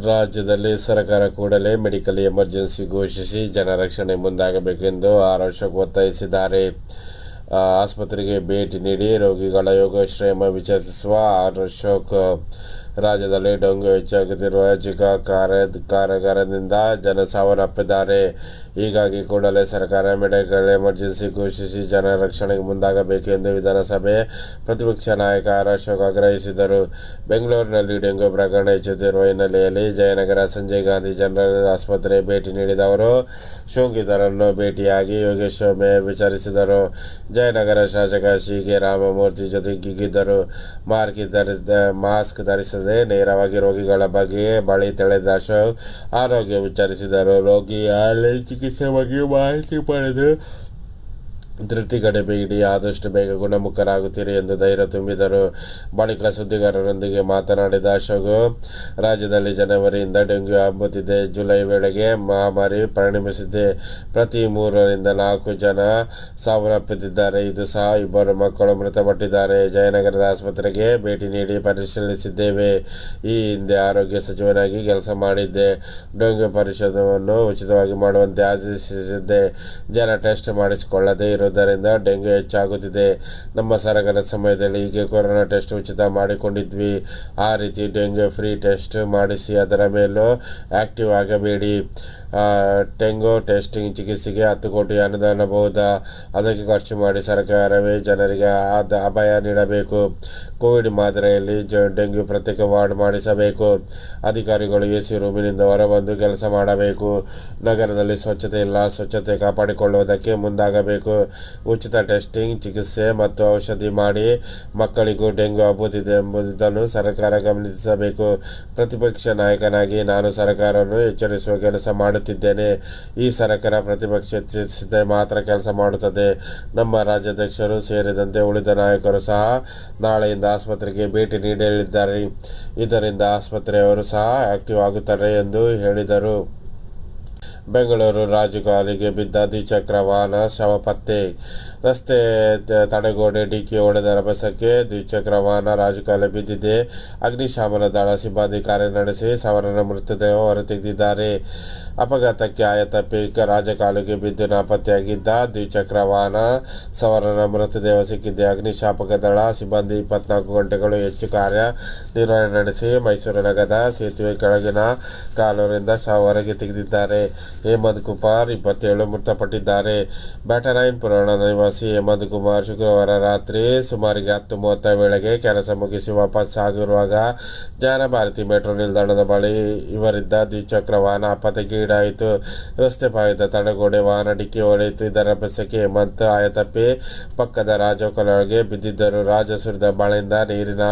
ರಾಜ್ಯದಲ್ಲಿ ಸರ್ಕಾರ ಕೂಡಲೇ ಮೆಡಿಕಲ್ ಎಮರ್ಜೆನ್ಸಿ ಘೋಷಿಸಿ ಜನರಕ್ಷಣೆ ಮುಂದಾಗಬೇಕೆಂದು ಎಂದು ಅಶೋಕ್ ಒತ್ತಾಯಿಸಿದ್ದಾರೆ. ಆಸ್ಪತ್ರೆಗೆ ಭೇಟಿ ನೀಡಿ ರೋಗಿಗಳ ಯೋಗಕ್ಷೇಮ ವಿಚಾರಿಸುವ ಆರ್ ರಾಜ್ಯದಲ್ಲಿ ಡೊಂಗು ಹೆಚ್ಚಾಗುತ್ತಿರುವ ಚಿಕ್ಕ ಕಾರ್ಯ ಕಾರಾಗಾರದಿಂದ ಜನ ಸಾವನ್ನಪ್ಪಿದ್ದಾರೆ. ಹೀಗಾಗಿ ಕೂಡಲೇ ಸರ್ಕಾರ ಮೆಡಿಕಲ್ ಎಮರ್ಜೆನ್ಸಿ ಘೋಷಿಸಿ ಜನ ರಕ್ಷಣೆಗೆ ಮುಂದಾಗಬೇಕು ಎಂದು ವಿಧಾನಸಭೆ ಪ್ರತಿಪಕ್ಷ ನಾಯಕ ಆರ್ ಅಶೋಕ್ ಆಗ್ರಹಿಸಿದರು. ಬೆಂಗಳೂರಿನಲ್ಲಿ ಡೆಂಗು ಪ್ರಕರಣ ಹೆಚ್ಚುತ್ತಿರುವ ಹಿನ್ನೆಲೆಯಲ್ಲಿ ಜಯನಗರ ಸಂಜಯ್ ಗಾಂಧಿ ಜನರಲ್ ಆಸ್ಪತ್ರೆ ಭೇಟಿ ನೀಡಿದ ಅವರು ಸೋಂಕಿತರನ್ನು ಭೇಟಿಯಾಗಿ ಯೋಗೇಶ್ವಮೆ ವಿಚಾರಿಸಿದರು. ಜಯನಗರ ಶಾಸಕ ಸಿ ಕೆ ರಾಮಮೂರ್ತಿ ಜೊತೆಗಿಗಿದ್ದರು ಮಾರ್ಕ್ ಧರಿಸಿದ ಮಾಸ್ಕ್ ಧರಿಸದೆ ನೇರವಾಗಿ ರೋಗಿಗಳ ಬಗ್ಗೆ ಬಳಿ ತೆಳೆದ ಅಶೋಕ್ ಆರೋಗ್ಯ ವಿಚಾರಿಸಿದರು. ರೋಗಿಯಲ್ಲಿ ಚಿಕಿತ್ಸೆ ಬಗ್ಗೆ ಮಾಹಿತಿ ಪಡೆದು ಧೃತಿಗಡೆ ಇಡಿ ಆದಷ್ಟು ಬೇಗ ಗುಣಮುಖರಾಗುತ್ತೀರಿ ಎಂದು ಧೈರ್ಯ ತುಂಬಿದರು. ಬಳಿಕ ಸುದ್ದಿಗಾರರೊಂದಿಗೆ ಮಾತನಾಡಿದ ಅಶೋಕ್, ರಾಜ್ಯದಲ್ಲಿ ಜನವರಿಯಿಂದ ಡೆಂಗ್ಯೂ ಹಬ್ಬುತ್ತಿದೆ. ಜುಲೈ ವೇಳೆಗೆ ಮಹಾಮಾರಿ ಪರಿಣಮಿಸಿದೆ. ಪ್ರತಿ ಮೂರರಿಂದ ನಾಲ್ಕು ಜನ ಸಾವನ್ನಪ್ಪುತ್ತಿದ್ದಾರೆ. ಇದು ಸಹ ಇಬ್ಬರು ಮಕ್ಕಳು ಮೃತಪಟ್ಟಿದ್ದಾರೆ. ಜಯನಗರದ ಆಸ್ಪತ್ರೆಗೆ ಭೇಟಿ ನೀಡಿ ಪರಿಶೀಲಿಸಿದ್ದೇವೆ. ಈ ಹಿಂದೆ ಆರೋಗ್ಯ ಸಚಿವನಾಗಿ ಕೆಲಸ ಮಾಡಿದ್ದೆ. ಡೆಂಗ್ಯೂ ಪರಿಶೋಧನವನ್ನು ಉಚಿತವಾಗಿ ಮಾಡುವಂತೆ ಆದೇಶಿಸಿದ್ದೆ. ಜನ ಟೆಸ್ಟ್ ಮಾಡಿಸಿಕೊಳ್ಳದೇ ಇರುವುದರಿಂದ ಡೆಂಗ್ಯೂ ಹೆಚ್ಚಾಗುತ್ತಿದೆ. ನಮ್ಮ ಸರಗನ ಸಮಯದಲ್ಲಿ ಹೀಗೆ ಕೊರೋನಾ ಟೆಸ್ಟ್ ಉಚಿತ ಮಾಡಿಕೊಂಡಿದ್ವಿ. ಆ ರೀತಿ ಡೆಂಗ್ಯೂ ಫ್ರೀ ಟೆಸ್ಟ್ ಮಾಡಿಸಿ ಅದರ ಮೇಲೂ ಆಕ್ಟಿವ್ ಆಗಬೇಡಿ. ಡೆಂಗು ಟೆಸ್ಟಿಂಗ್ ಚಿಕಿತ್ಸೆಗೆ ಹತ್ತು ಕೋಟಿ ಅನುದಾನ ಬಹುದಾ. ಅದಕ್ಕೆ ಖರ್ಚು ಮಾಡಿ ಸರ್ಕಾರವೇ ಜನರಿಗೆ ಆದ ಅಭಯ ನೀಡಬೇಕು. ಕೋವಿಡ್ ಮಾದರಿಯಲ್ಲಿ ಜ ಡೆಂಗ್ಯೂ ಪ್ರತ್ಯೇಕ ವಾರ್ಡ್ ಮಾಡಿಸಬೇಕು. ಅಧಿಕಾರಿಗಳು ಎ ಸಿ ರೂಮಿನಿಂದ ಹೊರಬಂದು ಕೆಲಸ ಮಾಡಬೇಕು. ನಗರದಲ್ಲಿ ಸ್ವಚ್ಛತೆ ಇಲ್ಲ, ಸ್ವಚ್ಛತೆ ಕಾಪಾಡಿಕೊಳ್ಳುವುದಕ್ಕೆ ಮುಂದಾಗಬೇಕು. ಉಚಿತ ಟೆಸ್ಟಿಂಗ್, ಚಿಕಿತ್ಸೆ ಮತ್ತು ಔಷಧಿ ಮಾಡಿ ಮಕ್ಕಳಿಗೂ ಡೆಂಗ್ಯೂ ಹಬ್ಬುತ್ತಿದೆ ಎಂಬುದನ್ನು ಸರ್ಕಾರ ಗಮನಿಸಬೇಕು. ಪ್ರತಿಪಕ್ಷ ನಾಯಕನಾಗಿ ನಾನು ಸರ್ಕಾರವನ್ನು ಎಚ್ಚರಿಸುವ ಕೆಲಸ ಮಾಡುತ್ತಿದ್ದೇನೆ ಈ ಸರ್ಕಾರ ಪ್ರತಿಪಕ್ಷ ಎಚ್ಚರಿಸಿದೆ ಮಾತ್ರ ಕೆಲಸ ಮಾಡುತ್ತದೆ. ನಮ್ಮ ರಾಜ್ಯಾಧ್ಯಕ್ಷರು ಸೇರಿದಂತೆ ಉಳಿದ ನಾಯಕರು ಸಹ ನಾಳೆಯಿಂದ ಆಸ್ಪತ್ರೆಗೆ ಭೇಟಿ ನೀಡಲಿದ್ದಾರೆ. ಇದರಿಂದ ಆಸ್ಪತ್ರೆಯವರು ಸಹ ಆಕ್ಟಿವ್ ಆಗುತ್ತಾರೆ ಎಂದು ಹೇಳಿದರು. ಬೆಂಗಳೂರು ರಾಜಕಾಲಿಗೆ ಬಿದ್ದ ದ್ವಿಚಕ್ರ ವಾಹನ ಶವ ಪತ್ತೆ ರಸ್ತೆ ತಡೆಗೋಡೆ ಡಿಕ್ಕಿ ಹೊಡೆದ ರಭಸಕ್ಕೆ ದ್ವಿಚಕ್ರ ವಾಹನ ರಾಜಕಾಲ ಬಿದ್ದಿದೆ. ಅಗ್ನಿಶಾಮನ ದಳ ಸಿಬ್ಬಂದಿ ಕಾರ್ಯ ನಡೆಸಿ ಸವರನ ಮೃತದೇಹ ಹೊರತೆಗೆದಿದ್ದಾರೆ. ಅಪಘಾತಕ್ಕೆ ಆಯತಪ್ಪಿ ರಾಜಕಾಲಿಗೆ ಬಿದ್ದು ನಾಪತ್ತೆಯಾಗಿದ್ದ ದ್ವಿಚಕ್ರ ವಾಹನ ಸವರನ ಮೃತದೇಹ ಸಿಕ್ಕಿದೆ. ಅಗ್ನಿಶಾಪಕ ದಳ ಸಿಬ್ಬಂದಿ ಇಪ್ಪತ್ನಾಲ್ಕು ಗಂಟೆಗಳು ಹೆಚ್ಚು ಕಾರ್ಯ ನಿರ್ವಹಣೆ ನಡೆಸಿ ಮೈಸೂರು ನಗರದ ಸೇತುವೆ ಕೆಳಗಿನ ಕಾಲೂರಿಂದ ಹೊರಗೆ ತೆಗೆದಿದ್ದಾರೆ. ಹೇಮಂತ್ ಕುಮಾರ್ ಇಪ್ಪತ್ತೇಳು ಮೃತಪಟ್ಟಿದ್ದಾರೆ. ಬ್ಯಾಟರಾಯನ್ ಪುರಾಣ ನಿವಾಸಿ ಹೇಮಂತ್ ಕುಮಾರ್ ಶುಕ್ರವಾರ ರಾತ್ರಿ ಸುಮಾರಿಗೆ ಹತ್ತು ಮೂವತ್ತ ವೇಳೆಗೆ ಕೆಲಸ ಮುಗಿಸಿ ವಾಪಸ್ ಆಗಿರುವಾಗ ಜಾನಭಾರತಿ ಮೆಟ್ರೋ ನಿಲ್ದಾಣದ ಬಳಿ ಇವರಿದ್ದ ದ್ವಿಚಕ್ರ ವಾಹನ ಅಪಘಾತಕ್ಕೆ ಈಡಾಯಿತು. ರಸ್ತೆ ಪಾಯದ ತಡೆಗೋಡೆ ವಾಹನ ಡಿಕ್ಕಿ ಹೊಡೆಯಿತು. ಇದರ ಬಸಕ್ಕೆ ಹೇಮಂತ್ ಆಯತಪ್ಪಿ ಪಕ್ಕದ ರಾಜಕೊಲೊಳಗೆ ಬಿದ್ದಿದ್ದರು. ರಾಜ ಸುರಿದ ಮಳೆಯಿಂದ ನೀರಿನ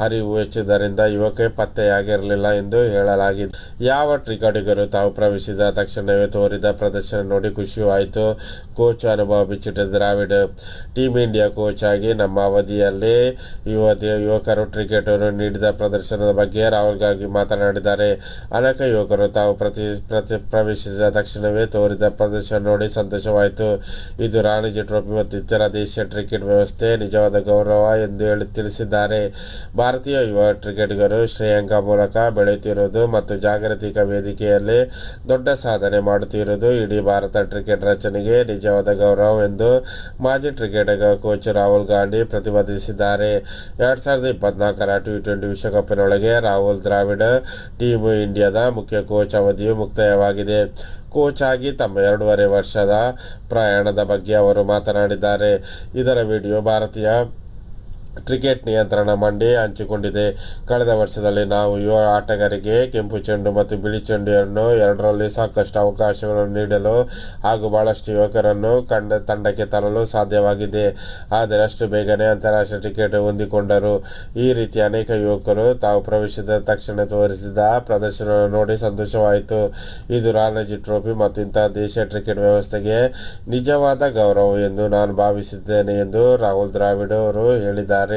ಹರಿವು ಹೆಚ್ಚಿದ್ದರಿಂದ ಯುವಕ ಪತ್ತೆಯಾಗಿರಲಿಲ್ಲ ಎಂದು ಹೇಳಲಾಗಿದೆ. ಯಾವ ಟ್ರಿಕಾಡಿಗರು ತಾವು ಪ್ರವೇಶಿಸಿದ ತಕ್ಷಣವೇ ತೋರಿದ ಪ್ರದರ್ಶನ ನೋಡಿ ಖುಷಿಯೂ ಆಯಿತು. ಕೋಚ್ ಅನುಭವ ಬಿಚ್ಚಿಟ್ಟ ದ್ರಾವಿಡ್ ಟೀಮ್ ಇಂಡಿಯಾ ಕೋಚ್ ಆಗಿ ನಮ್ಮ ಅವಧಿಯಲ್ಲಿ ಯುವತಿ ಯುವಕರು ಕ್ರಿಕೆಟರು ನೀಡಿದ ಪ್ರದರ್ಶನದ ಬಗ್ಗೆ ರಾಹುಲ್ ಗಾಂಧಿ ಮಾತನಾಡಿದ್ದಾರೆ. ಅನೇಕ ಯುವಕರು ತಾವು ಪ್ರತಿ ಪ್ರತಿ ಪ್ರವೇಶಿಸಿದ ತಕ್ಷಣವೇ ತೋರಿದ ಪ್ರದರ್ಶನ ನೋಡಿ ಸಂತೋಷವಾಯಿತು. ಇದು ರಾಣಿಜಿ ಟ್ರೋಫಿ ಮತ್ತು ಇತರ ದೇಶೀಯ ಕ್ರಿಕೆಟ್ ವ್ಯವಸ್ಥೆ ನಿಜವಾದ ಗೌರವ ಎಂದು ಹೇಳಿ ತಿಳಿಸಿದ್ದಾರೆ. ಭಾರತೀಯ ಯುವ ಕ್ರಿಕೆಟಿಗರು ಶ್ರೇಯಾಂಕ ಮೂಲಕ ಬೆಳೆಯುತ್ತಿರುವುದು ಮತ್ತು ಜಾಗತಿಕ ವೇದಿಕೆಯಲ್ಲಿ ದೊಡ್ಡ ಸಾಧನೆ ಮಾಡುತ್ತಿರುವುದು ಇಡೀ ಭಾರತ ಕ್ರಿಕೆಟ್ ರಚನೆಗೆ ನಿಜವಾದ ಗೌರವ ಎಂದು ಮಾಜಿ ಕ್ರಿಕೆಟಿಗ ಕೋಚ್ ರಾಹುಲ್ ಗಾಂಧಿ ಪ್ರತಿಪಾದಿಸಿದ್ದಾರೆ. ಎರಡ್ ಸಾವಿರದ ಇಪ್ಪತ್ನಾಲ್ಕರ ಟಿ ಟ್ವೆಂಟಿ ವಿಶ್ವಕಪ್ನೊಳಗೆ ರಾಹುಲ್ ದ್ರಾವಿಡ್ ಟೀಮ್ ಇಂಡಿಯಾದ ಮುಖ್ಯ ಕೋಚ್ ಅವಧಿಯು ಮುಕ್ತಾಯವಾಗಿದೆ. ಕೋಚ್ ಆಗಿ ತಮ್ಮ ಎರಡೂವರೆ ವರ್ಷದ ಪ್ರಯಾಣದ ಬಗ್ಗೆ ಅವರು ಮಾತನಾಡಿದ್ದಾರೆ. ಇದರ ವಿಡಿಯೋ ಭಾರತೀಯ ಕ್ರಿಕೆಟ್ ನಿಯಂತ್ರಣ ಮಂಡಿ ಹಂಚಿಕೊಂಡಿದೆ. ಕಳೆದ ವರ್ಷದಲ್ಲಿ ನಾವು ಯುವ ಆಟಗಾರರಿಗೆ ಕೆಂಪು ಚೆಂಡು ಮತ್ತು ಬಿಳಿ ಚೆಂಡಿಯನ್ನು ಎರಡರಲ್ಲಿ ಸಾಕಷ್ಟು ಅವಕಾಶಗಳನ್ನು ನೀಡಲು ಹಾಗೂ ಬಹಳಷ್ಟು ಯುವಕರನ್ನು ಕಂಡ ತಂಡಕ್ಕೆ ತರಲು ಸಾಧ್ಯವಾಗಿದೆ. ಆದರೆ ಅಷ್ಟು ಬೇಗನೆ ಅಂತಾರಾಷ್ಟ್ರೀಯ ಕ್ರಿಕೆಟ್ ಹೊಂದಿಕೊಂಡರು. ಈ ರೀತಿ ಅನೇಕ ಯುವಕರು ತಾವು ಪ್ರವೇಶಿಸಿದ ತಕ್ಷಣ ತೋರಿಸಿದ ಪ್ರದರ್ಶನವನ್ನು ನೋಡಿ ಸಂತೋಷವಾಯಿತು. ಇದು ರಾಣಜಿ ಟ್ರೋಫಿ ಮತ್ತು ಇಂತಹ ದೇಶೀಯ ಕ್ರಿಕೆಟ್ ವ್ಯವಸ್ಥೆಗೆ ನಿಜವಾದ ಗೌರವ ಎಂದು ನಾನು ಭಾವಿಸಿದ್ದೇನೆ ಎಂದು ರಾಹುಲ್ ದ್ರಾವಿಡ್ ಅವರು ಹೇಳಿದ್ದಾರೆ. আর